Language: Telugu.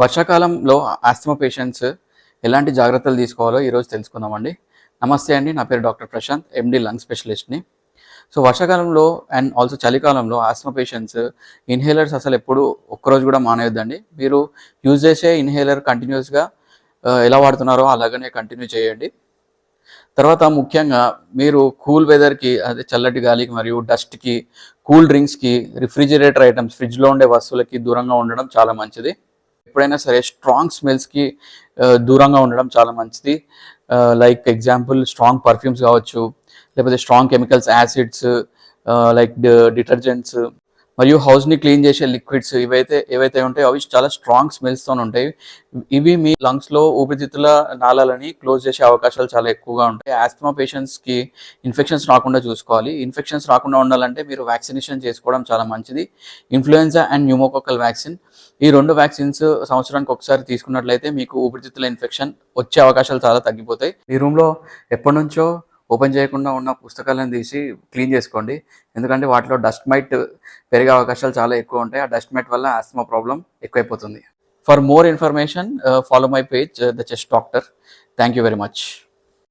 వర్షాకాలంలో ఆస్తమా పేషెంట్స్ ఎలాంటి జాగ్రత్తలు తీసుకోవాలో ఈరోజు తెలుసుకుందామండి. నమస్తే అండి నా పేరు డాక్టర్ ప్రశాంత్ ఎండి లంగ్ స్పెషలిస్ట్ని. సో వర్షాకాలంలో అండ్ ఆల్సో చలికాలంలో ఆస్తమా పేషెంట్స్ ఇన్హేలర్స్ అసలు ఎప్పుడు ఒక్కరోజు కూడా మానేయొద్దండి. మీరు యూజ్ చేసే ఇన్హేలర్ కంటిన్యూస్గా ఎలా వాడుతున్నారో అలాగనే కంటిన్యూ చేయండి. తర్వాత ముఖ్యంగా మీరు కూల్ వెదర్కి అదే చల్లటి గాలికి మరియు డస్ట్కి కూల్ డ్రింక్స్కి రిఫ్రిజిరేటర్ ఐటమ్స్ ఫ్రిడ్జ్లో ఉండే వస్తువులకి దూరంగా ఉండడం చాలా మంచిది. ఎప్పుడైనా సరే స్ట్రాంగ్ స్మెల్స్కి దూరంగా ఉండడం చాలా మంచిది. లైక్ ఎగ్జాంపుల్ స్ట్రాంగ్ పర్ఫ్యూమ్స్ కావచ్చు లేకపోతే strong chemicals acids like detergents మరియు హౌస్ని క్లీన్ చేసే లిక్విడ్స్ ఇవైతే ఏవైతే ఉంటాయో అవి చాలా స్ట్రాంగ్ స్మెల్స్తో ఉంటాయి. ఇవి మీ లంగ్స్లో ఊపిరితిత్తుల నాళాలని క్లోజ్ చేసే అవకాశాలు చాలా ఎక్కువగా ఉంటాయి. ఆస్తమా పేషెంట్స్కి ఇన్ఫెక్షన్స్ రాకుండా చూసుకోవాలి. ఇన్ఫెక్షన్స్ రాకుండా ఉండాలంటే మీరు వ్యాక్సినేషన్ చేసుకోవడం చాలా మంచిది. ఇన్ఫ్లుయెన్జా అండ్ న్యూమోకోకల్ వ్యాక్సిన్ ఈ రెండు వ్యాక్సిన్స్ సంవత్సరానికి ఒకసారి తీసుకున్నట్లయితే మీకు ఊపిరితిత్తుల ఇన్ఫెక్షన్ వచ్చే అవకాశాలు చాలా తగ్గిపోతాయి. మీ రూమ్లో ఎప్పటి నుంచో ఓపెన్ చేయకుండా ఉన్న పుస్తకాలను తీసి క్లీన్ చేసుకోండి. ఎందుకంటే వాటిలో డస్ట్ మైట్ పెరిగే అవకాశాలు చాలా ఎక్కువ ఉంటాయి. ఆ డస్ట్ మైట్ వల్ల ఆస్తమా ప్రాబ్లం ఎక్కువైపోతుంది. For more information follow my page the chest doctor thank you very much